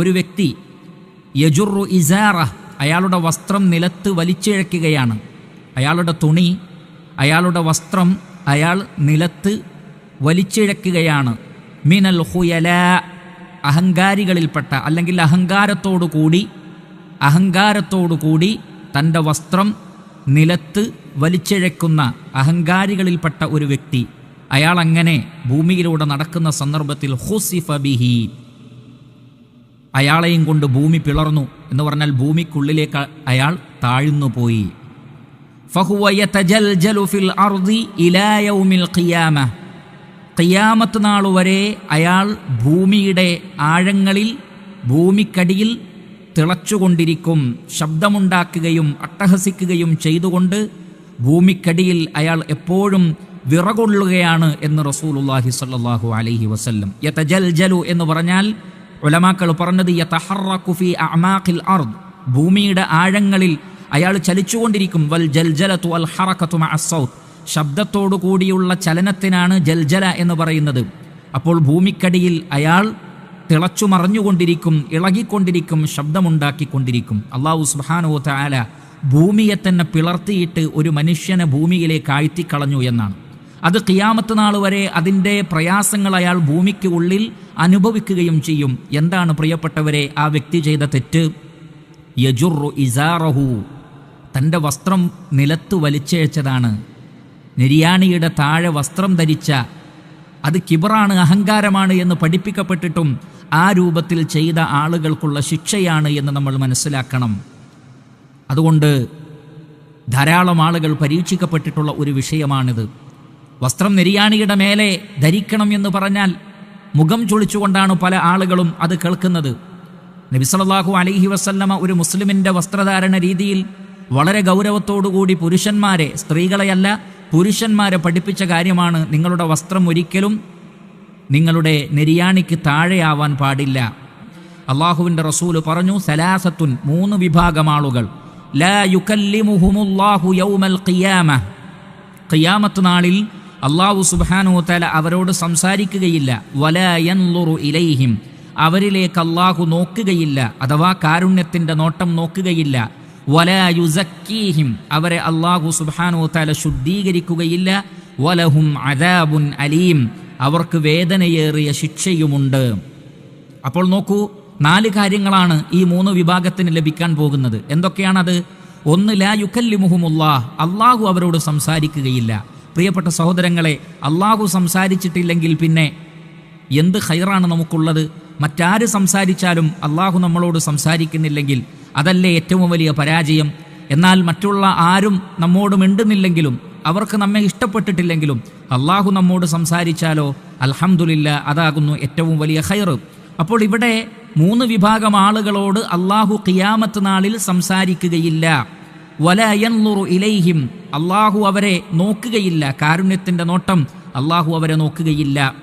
ഒരു വ്യക്തി യജുറു ഇസാറ അയാളുടെ വസ്ത്രം നിലത്ത് വലിച്ചിഴക്കുകയാണ്. അയാളുടെ തുണി അയാളുടെ വസ്ത്രം അയാൾ നിലത്ത് വലിച്ചിഴക്കുകയാണ്. മിനൽ ഹുയല അഹങ്കാരികളിൽപ്പെട്ട അല്ലെങ്കിൽ അഹങ്കാരത്തോടു കൂടി അഹങ്കാരത്തോടു കൂടി തന്റെ വസ്ത്രം നിലത്ത് വലിച്ചിഴക്കുന്ന അഹങ്കാരികളിൽപ്പെട്ട ഒരു വ്യക്തി. അയാൾ അങ്ങനെ ഭൂമിയിലൂടെ നടക്കുന്ന സന്ദർഭത്തിൽ ഹുസിഫ ബിഹി. അയാളെയും കൊണ്ട് ഭൂമി പിളർന്നു എന്ന് പറഞ്ഞാൽ ഭൂമിക്കുള്ളിലേക്ക് അയാൾ താഴ്ന്നു പോയി ഖിയാമത്ത് നാൾ വരെ അയാൾ ഭൂമിയുടെ ആഴങ്ങളിൽ ഭൂമിക്കടിയിൽ തിളച്ചുകൊണ്ടിരിക്കും ശബ്ദമുണ്ടാക്കുകയും അട്ടഹസിക്കുകയും ചെയ്തുകൊണ്ട് ഭൂമിക്കടിയിൽ അയാൾ എപ്പോഴും വിറകൊള്ളുകയാണ് എന്ന് റസൂലുള്ളാഹി സ്വല്ലല്ലാഹു അലൈഹി വസല്ലം. യതജൽജലു എന്ന് പറഞ്ഞാൽ ഉലമാക്കൾ പറഞ്ഞത് യതഹറക്കു ഫീ അഅമാഖിൽ അർദ്. ഭൂമിയുടെ ആഴങ്ങളിൽ അയാൾ ചലിച്ചുകൊണ്ടിരിക്കും. വൽ ജൽജലത്തു അൽ ഹറക്കത്തു അസൗത്ത് ശബ്ദത്തോടു കൂടിയുള്ള ചലനത്തിനാണ് ജൽജല എന്ന് പറയുന്നത്. അപ്പോൾ ഭൂമിക്കടിയിൽ അയാൾ തിളച്ചു മറഞ്ഞുകൊണ്ടിരിക്കും ഇളകിക്കൊണ്ടിരിക്കും ശബ്ദമുണ്ടാക്കിക്കൊണ്ടിരിക്കും. അള്ളാഹു സുബ്ഹാനഹു താല ഭൂമിയെ തന്നെ പിളർത്തിയിട്ട് ഒരു മനുഷ്യനെ ഭൂമിയിലേക്ക് ആഴ്ത്തിക്കളഞ്ഞു എന്നാണ്. അത് കിയാമത്ത് നാൾ വരെ അതിന്റെ പ്രയാസങ്ങൾ അയാൾ ഭൂമിക്ക് ഉള്ളിൽ അനുഭവിക്കുകയും ചെയ്യും. എന്താണ് പ്രിയപ്പെട്ടവരെ ആ വ്യക്തി ചെയ്ത തെറ്റ്? യജുറു ഇസാറഹു. തന്റെ വസ്ത്രം നിലത്ത് വലിച്ചയച്ചതാണ്. നിര്യാണിയുടെ താഴെ വസ്ത്രം ധരിച്ച. അത് കിബറാണ് അഹങ്കാരമാണ് എന്ന് പഠിപ്പിക്കപ്പെട്ടിട്ടും ആ രൂപത്തിൽ ചെയ്ത ആളുകൾക്കുള്ള ശിക്ഷയാണ് എന്ന് നമ്മൾ മനസ്സിലാക്കണം. അതുകൊണ്ട് ധാരാളം ആളുകൾ പരീക്ഷിക്കപ്പെട്ടിട്ടുള്ള ഒരു വിഷയമാണിത്. വസ്ത്രം നിര്യാണിയുടെ മേലെ ധരിക്കണം എന്ന് പറഞ്ഞാൽ മുഖം ചൊളിച്ചുകൊണ്ടാണ് പല ആളുകളും അത് കേൾക്കുന്നത്. നബിസലാഹു അലൈഹി വസല്ലമ ഒരു മുസ്ലിമിന്റെ വസ്ത്രധാരണ രീതിയിൽ വളരെ ഗൗരവത്തോടുകൂടി പുരുഷന്മാരെ സ്ത്രീകളെയല്ല പുരുഷന്മാരെ പഠിപ്പിച്ച കാര്യമാണ് നിങ്ങളുടെ വസ്ത്രം ഒരിക്കലും നിങ്ങളുടെ നിര്യാണിക്ക് താഴെയാവാൻ പാടില്ല. അള്ളാഹുവിന്റെ റസൂൽ പറഞ്ഞു സലാസത്തുൻ മൂന്ന് വിഭാഗം ആളുകൾ ലാ യുക്കല്ലിമുഹുമുല്ലാഹു യൗമൽ ഖിയാമ. ഖിയാമത്ത് നാളിൽ അള്ളാഹു സുബ്ഹാനു തല അവരോട് സംസാരിക്കുകയില്ല. വലയൻലുറു ഇലൈഹിം. അവരിലേക്ക് അള്ളാഹു നോക്കുകയില്ല. അഥവാ കാരുണ്യത്തിന്റെ നോട്ടം നോക്കുകയില്ല. വല യുസക്കീഹിം അവരെ അള്ളാഹു സുബ്ഹാനു തല ശുദ്ധീകരിക്കുകയില്ല. വലഹും അദാബുൻ അലീം. അവർക്ക് വേദനയേറിയ ശിക്ഷയുമുണ്ട്. അപ്പോൾ നോക്കൂ നാല് കാര്യങ്ങളാണ് ഈ മൂന്ന് വിഭാഗത്തിന് ലഭിക്കാൻ പോകുന്നത്. എന്തൊക്കെയാണത്? ഒന്ന് ലാ യുക്കല്ലിമുഹുമുല്ലാ അള്ളാഹു അവരോട് സംസാരിക്കുകയില്ല. പ്രിയപ്പെട്ട സഹോദരങ്ങളെ അള്ളാഹു സംസാരിച്ചിട്ടില്ലെങ്കിൽ പിന്നെ എന്ത് ഹൈറാണ് നമുക്കുള്ളത്? മറ്റാര് സംസാരിച്ചാലും അള്ളാഹു നമ്മളോട് സംസാരിക്കുന്നില്ലെങ്കിൽ അതല്ലേ ഏറ്റവും വലിയ പരാജയം. എന്നാൽ മറ്റുള്ള ആരും നമ്മോട് മിണ്ടുന്നില്ലെങ്കിലും അവർക്ക് നമ്മെ ഇഷ്ടപ്പെട്ടിട്ടില്ലെങ്കിലും അള്ളാഹു നമ്മോട് സംസാരിച്ചാലോ? അൽഹംദുലില്ല അതാകുന്നു ഏറ്റവും വലിയ ഹൈർ അപ്പോൾ ഇവിടെ മൂന്ന് വിഭാഗം ആളുകളോട് അള്ളാഹു ഖിയാമത്ത് നാളിൽ സംസാരിക്കുകയില്ല. വലയൻലുറു ഇലൈഹിം. അള്ളാഹു അവരെ നോക്കുകയില്ല. കാരുണ്യത്തിന്റെ നോട്ടം അള്ളാഹു അവരെ നോക്കുകയില്ല.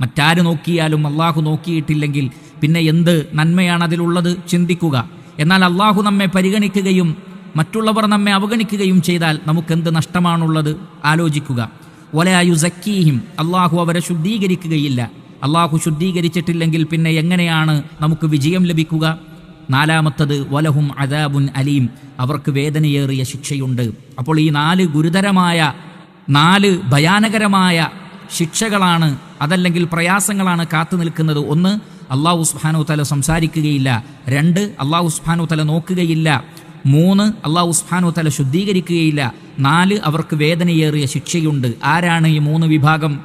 മറ്റാര് നോക്കിയാലും അള്ളാഹു നോക്കിയിട്ടില്ലെങ്കിൽ പിന്നെ എന്ത് നന്മയാണ് അതിലുള്ളത് ചിന്തിക്കുക. എന്നാൽ അള്ളാഹു നമ്മെ പരിഗണിക്കുകയും മറ്റുള്ളവർ നമ്മെ അവഗണിക്കുകയും ചെയ്താൽ നമുക്കെന്ത് നഷ്ടമാണുള്ളത്? ആലോചിക്കുക. ഒലയായു സക്കീഹിം അള്ളാഹു അവരെ ശുദ്ധീകരിക്കുകയില്ല. അള്ളാഹു ശുദ്ധീകരിച്ചിട്ടില്ലെങ്കിൽ പിന്നെ എങ്ങനെയാണ് നമുക്ക് വിജയം ലഭിക്കുക? നാലാമത്തത് വലഹും അദാബുൻ അലീം. അവർക്ക് വേദനയേറിയ ശിക്ഷയുണ്ട്. അപ്പോൾ ഈ നാല് ഗുരുതരമായ നാല് ഭയാനകരമായ ശിക്ഷകളാണ് അതല്ലെങ്കിൽ പ്രയാസങ്ങളാണ് കാത്തു നിൽക്കുന്നത്. ഒന്ന് അള്ളാഹു സുഹാനു തല സംസാരിക്കുകയില്ല. രണ്ട് അള്ളാഹു സുഹാനു തല നോക്കുകയില്ല. മൂന്ന് അള്ളാഹു സുബ്ഹാനു തല ശുദ്ധീകരിക്കുകയില്ല. നാല് അവർക്ക് വേദനയേറിയ ശിക്ഷയുണ്ട്. ആരാണ് ഈ മൂന്ന് വിഭാഗം?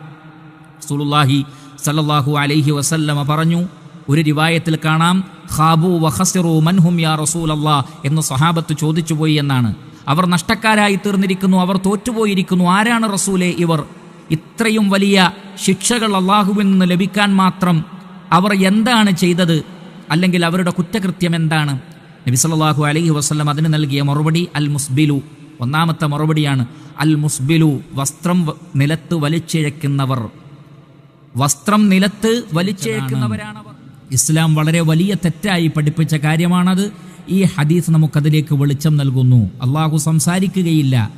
സുലുല്ലാഹി സല്ലാഹു അലൈഹി വസല്ലമ പറഞ്ഞു ഒരു രിവായത്തിൽ കാണാം ഖാബു വഹസിറു മൻഹും യാ റസൂൽ അള്ളാ എന്ന് സഹാബത്ത് ചോദിച്ചുപോയി എന്നാണ്. അവർ നഷ്ടക്കാരായി തീർന്നിരിക്കുന്നു അവർ തോറ്റുപോയിരിക്കുന്നു. ആരാണ് റസൂലെ ഇവർ? ഇത്രയും വലിയ ശിക്ഷകൾ അള്ളാഹുവിൽ നിന്ന് ലഭിക്കാൻ മാത്രം അവർ എന്താണ് ചെയ്തത്? അല്ലെങ്കിൽ അവരുടെ കുറ്റകൃത്യം എന്താണ്? നബി സല്ലല്ലാഹു അലൈഹി വസല്ലം അതിന് നൽകിയ മറുപടി അൽ മുസ്ബിലു ഒന്നാമത്തെ മറുപടിയാണ് അൽ മുസ്ബിലു വസ്ത്രം നിലത്ത് വലിച്ചിഴക്കുന്നവർ. വസ്ത്രം നിലത്ത് വലിച്ചേക്കുന്നവരാണവർ ഇസ്ലാം വളരെ വലിയ തെറ്റായി പഠിപ്പിച്ച കാര്യമാണത്. ഈ ഹദീസ് നമുക്കതിലേക്ക് വെളിച്ചം നൽകുന്നു. അള്ളാഹു സംസാരിക്കുകയില്ല.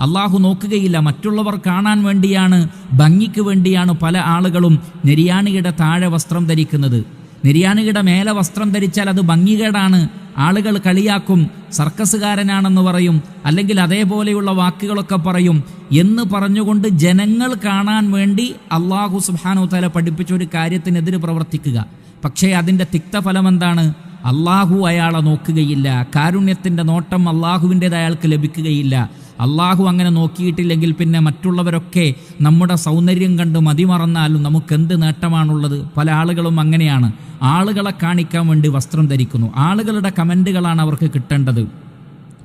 അള്ളാഹു നോക്കുകയില്ല. മറ്റുള്ളവർ കാണാൻ വേണ്ടിയാണ് ഭംഗിക്ക് വേണ്ടിയാണ് പല ആളുകളും നിര്യാണിയുടെ താഴെ വസ്ത്രം ധരിക്കുന്നത്. നിര്യാണിയുടെ മേലെ വസ്ത്രം ധരിച്ചാൽ അത് ഭംഗികേടാണ്. ആളുകൾ കളിയാക്കും സർക്കസുകാരനാണെന്ന് പറയും അല്ലെങ്കിൽ അതേപോലെയുള്ള വാക്കുകളൊക്കെ പറയും എന്ന് പറഞ്ഞുകൊണ്ട് ജനങ്ങൾ കാണാൻ വേണ്ടി അള്ളാഹു സുബാനോ തല പഠിപ്പിച്ച ഒരു കാര്യത്തിനെതിരെ പ്രവർത്തിക്കുക. പക്ഷേ അതിന്റെ തിക്തഫലം എന്താണ് അള്ളാഹു അയാളെ നോക്കുകയില്ല. കാരുണ്യത്തിന്റെ നോട്ടം അള്ളാഹുവിന്റെത് അയാൾക്ക് ലഭിക്കുകയില്ല. അള്ളാഹു അങ്ങനെ നോക്കിയിട്ടില്ലെങ്കിൽ പിന്നെ മറ്റുള്ളവരൊക്കെ നമ്മുടെ സൗന്ദര്യം കണ്ട് മതിമറന്നാലും നമുക്ക് എന്ത് നേട്ടമാണുള്ളത്? പല ആളുകളും അങ്ങനെയാണ്. ആളുകളെ കാണിക്കാൻ വേണ്ടി വസ്ത്രം ധരിക്കുന്നു. ആളുകളുടെ കമന്റുകളാണ് അവർക്ക് കിട്ടേണ്ടത്.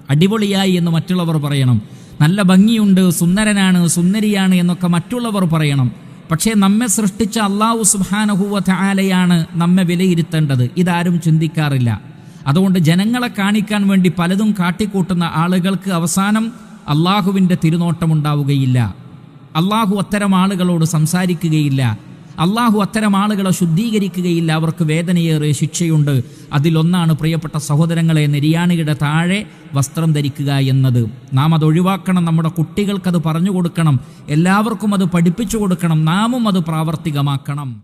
അടിപൊളിയായി എന്ന് മറ്റുള്ളവർ പറയണം. നല്ല ഭംഗിയുണ്ട് സുന്ദരനാണ് സുന്ദരിയാണ് എന്നൊക്കെ മറ്റുള്ളവർ പറയണം. പക്ഷേ നമ്മെ സൃഷ്ടിച്ച അള്ളാഹു സുബാനഹുവ ആലയാണ് നമ്മെ വിലയിരുത്തേണ്ടത്. ഇതാരും ചിന്തിക്കാറില്ല. അതുകൊണ്ട് ജനങ്ങളെ കാണിക്കാൻ വേണ്ടി പലതും കാട്ടിക്കൂട്ടുന്ന ആളുകൾക്ക് അവസാനം അള്ളാഹുവിന്റെ തിരുനോട്ടമുണ്ടാവുകയില്ല. അള്ളാഹു അത്തരം ആളുകളോട് സംസാരിക്കുകയില്ല. അള്ളാഹു അത്തരം ആളുകളെ ശുദ്ധീകരിക്കുകയില്ല. അവർക്ക് വേദനയേറെ ശിക്ഷയുണ്ട്. അതിലൊന്നാണ് പ്രിയപ്പെട്ട സഹോദരങ്ങളെ നിര്യാണിയുടെ താഴെ വസ്ത്രം ധരിക്കുക എന്നത്. നാം അത് ഒഴിവാക്കണം നമ്മുടെ കുട്ടികൾക്കത് പറഞ്ഞു കൊടുക്കണം എല്ലാവർക്കും അത് പഠിപ്പിച്ചു കൊടുക്കണം നാമും അത് പ്രാവർത്തികമാക്കണം.